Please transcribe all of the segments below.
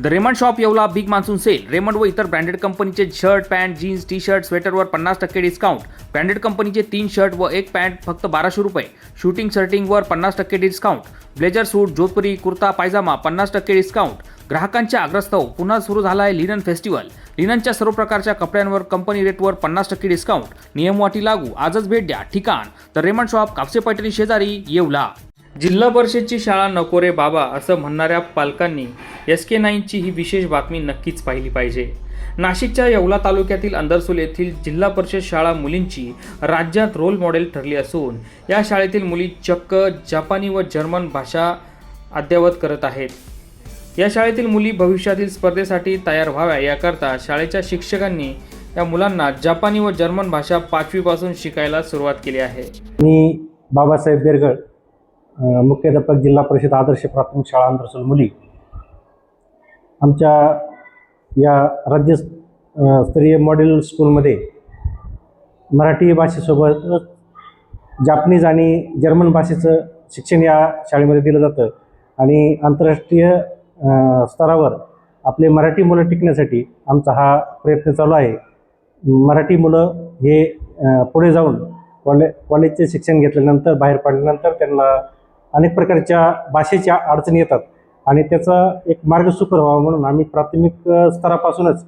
The Raymond shop Yeola big monsoon sale. Raymond व इतर branded कंपनीचे shirt pant jeans T shirt स्वेटरवर पन्नास टक्के डिस्काउंट ब्रँडेड कंपनीचे तीन शर्ट व एक पॅन्ट फक्त बाराशे रुपये. शूटिंग शर्टिंगवर पन्नास टक्के discount blazer suit Jodhpuri kurta pyjama पन्नास टक्के डिस्काउंट ग्राहकांच्या आग्रस्तव पुन्हा सुरू झाला आहे लिनन फेस्टिवल. लिननच्या सर्व प्रकारच्या कपड्यांवर कंपनी रेटवर पन्नास टक्के डिस्काउंट नियमवाटी लागू. आजच भेट द्या. ठिकाण. तर रेमंड शॉप कापसे पैठणी शेजारी येवला. जिल्हा परिषदची शाळा नको रे बाबा असं म्हणणाऱ्या पालकांनी एस के नाईनची ही विशेष बातमी नक्कीच पाहिली पाहिजे. नाशिकच्या येवला तालुक्यातील अंदरसूल येथील जिल्हा परिषद शाळा मुलींची राज्यात रोल मॉडेल ठरली असून या शाळेतील मुली चक्क जपानी व जर्मन भाषा अद्ययावत करत आहेत. या शाळेतील मुली भविष्यातील स्पर्धेसाठी तयार व्हाव्या याकरता शाळेच्या शिक्षकांनी या मुलांना जपानी व जर्मन भाषा पाचवीपासून शिकायला सुरुवात केली आहे. मी बाबासाहेब बेरगळ मुख्याध्यापक जिल्हा परिषद आदर्श प्राथमिक शाळा अंतरसूल मुली. आमच्या या राज्य स्तरीय मॉडेल स्कूलमध्ये मराठी भाषेसोबतच जापनीज आणि जर्मन भाषेचं शिक्षण या शाळेमध्ये दिलं जातं. आणि आंतरराष्ट्रीय स्तरावर आपले मराठी मुलं टिकण्यासाठी आमचा हा प्रयत्न चालू आहे. मराठी मुलं हे पुढे जाऊन कॉले कॉलेजचे शिक्षण घेतल्यानंतर बाहेर पडल्यानंतर त्यांना अनेक प्रकारच्या भाषेच्या अडचणी येतात. आणि त्याचा एक मार्ग सुकर व्हावा म्हणून आम्ही प्राथमिक स्तरापासूनच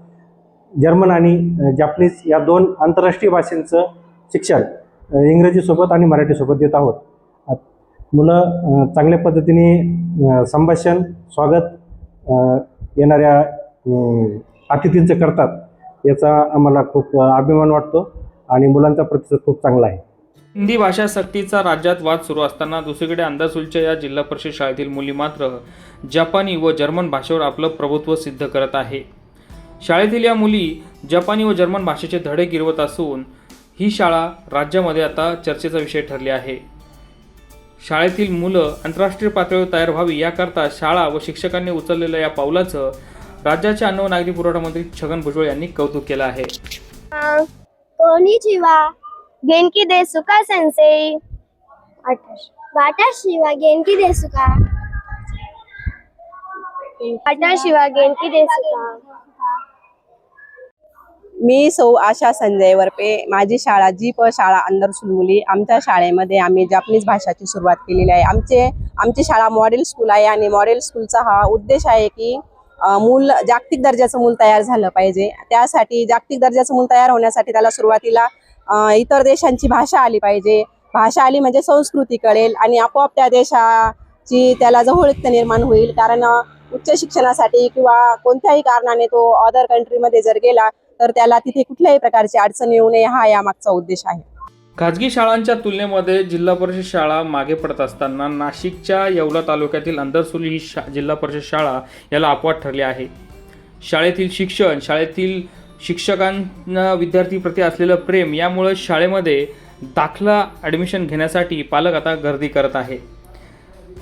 जर्मन आणि जापनीज या दोन आंतरराष्ट्रीय भाषांचं शिक्षण इंग्रजीसोबत आणि मराठीसोबत देत आहोत. मुलं चांगल्या पद्धतीने संभाषण स्वागत येणाऱ्या अतिथींचं करतात. याचा आम्हाला खूप अभिमान वाटतो आणि मुलांचा प्रतिसाद खूप चांगला आहे. हिंदी भाषा सक्तीचा राज्यात वाद सुरू असताना दुसरीकडे अंदाजुलच्या या जिल्हा परिषद शाळेतील मुली मात्र जपानी व जर्मन भाषेवर आपलं प्रभुत्व सिद्ध करत आहे. शाळेतील या मुली जपानी व जर्मन भाषेचे धडे गिरवत असून ही शाळा राज्यामध्ये आता चर्चेचा विषय ठरली आहे. शाळेतील मुलं आंतरराष्ट्रीय पातळीवर तयार व्हावी याकरता शाळा व शिक्षकांनी उचललेल्या या पावलाचं राज्याचे अन्न व नागरी पुरवठा मंत्री छगन भुजबळ यांनी कौतुक केलं आहे. गेनकी देसुका सेन्से. बाटा शिवा गेनकी देसुका बाटा शिवा गेनकी देसुका मी सौ आशा संजय वर्पे. माझी शाळा जी प शाळा अंदर सुलमुली आमच्या शाळेमध्ये आम्ही जपानीज भाषाची सुरुवात केलेली आहे. आमचे आमची शाळा मॉडेल स्कूल आहे आणि मॉडेल स्कूलचा हा उद्देश आहे की मूल जागतिक दर्जाचं मूल तयार झालं पाहिजे. त्यासाठी जागतिक दर्जाचं मूल तयार होण्यासाठी त्याला सुरुवातीला इतर देशांची भाषा आली पाहिजे. भाषा आली म्हणजे संस्कृती कळेल आणि आपोआप त्या देशाची त्याला जवळीकता निर्माण होईल. कारण उच्च शिक्षणासाठी किंवा कोणत्याही कारणाने तो अदर कंट्रीमध्ये जर गेला तर त्याला तिथे कुठल्याही प्रकारची अडचण येऊ नये हा यामागचा उद्देश आहे. खाजगी शाळांच्या तुलनेमध्ये जिल्हा परिषद शाळा मागे पडत असताना नाशिकच्या येवला तालुक्यातील अंधरसुली ही शा जिल्हा परिषद शाळा याला अपवाद ठरली आहे. शाळेतील शिक्षण शाळेतील शिक्षकांना विद्यार्थीप्रती असलेलं प्रेम यामुळे शाळेमध्ये दाखला ॲडमिशन घेण्यासाठी पालक आता गर्दी करत आहे.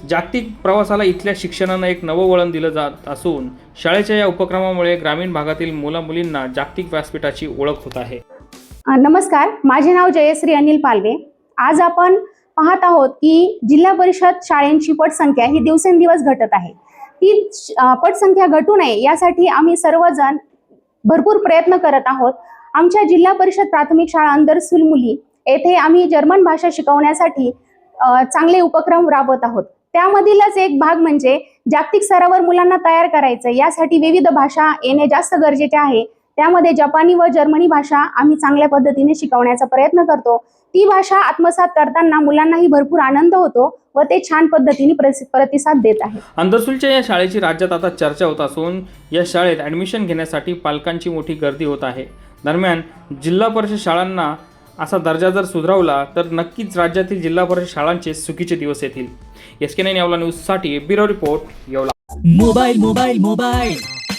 जागतिक प्रवासाला इथल्या शिक्षणानं एक नवं वळण दिलं जात असून शाळेच्या या उपक्रमामुळे ग्रामीण भागातील मुलामुलींना जागतिक व्यासपीठाची ओळख होत आहे. नमस्कार. माझे नाव जयश्री अनिल पालवे. आज आपण पाहत आहोत की जिल्हा परिषद शाळेंची पटसंख्या ही दिवसेंदिवस घटत आहे. ती पटसंख्या घटू नये यासाठी आम्ही सर्वजण भरपूर प्रयत्न करत आहोत. आमच्या जिल्हा परिषद प्राथमिक शाळा अंदरसूल मुली येथे आम्ही जर्मन भाषा शिकवण्यासाठी चांगले उपक्रम राबवत आहोत. त्यामधीलच एक भाग म्हणजे जागतिक स्तरावर मुलांना तयार करायचं. यासाठी विविध भाषा येणे जास्त गरजेचे आहे. त्यामध्ये जपानी व जर्मनी भाषा आम्ही चांगल्या पद्धतीने शिकवण्याचा प्रयत्न करतो. ती भाषा आत्मसात करताना मुलांनाही भरपूर आनंद होतो व ते छान पद्धतीने प्रतिसाद देत आहेत. अंधसूलच्या या शाळेची राज्यात आता चर्चा होत असून या शाळेत ॲडमिशन घेण्यासाठी पालकांची मोठी गर्दी होत आहे. दरम्यान जिल्हा परिषद शाळांना असा दर्जा जर सुधारवला तर नक्कीच राज्यातील जिल्हा परिषद शाळांचे सुखीचे दिवस येतील. एस के नाईन येवला न्यूजसाठी bureau report Yeola. Mobile mobile mobile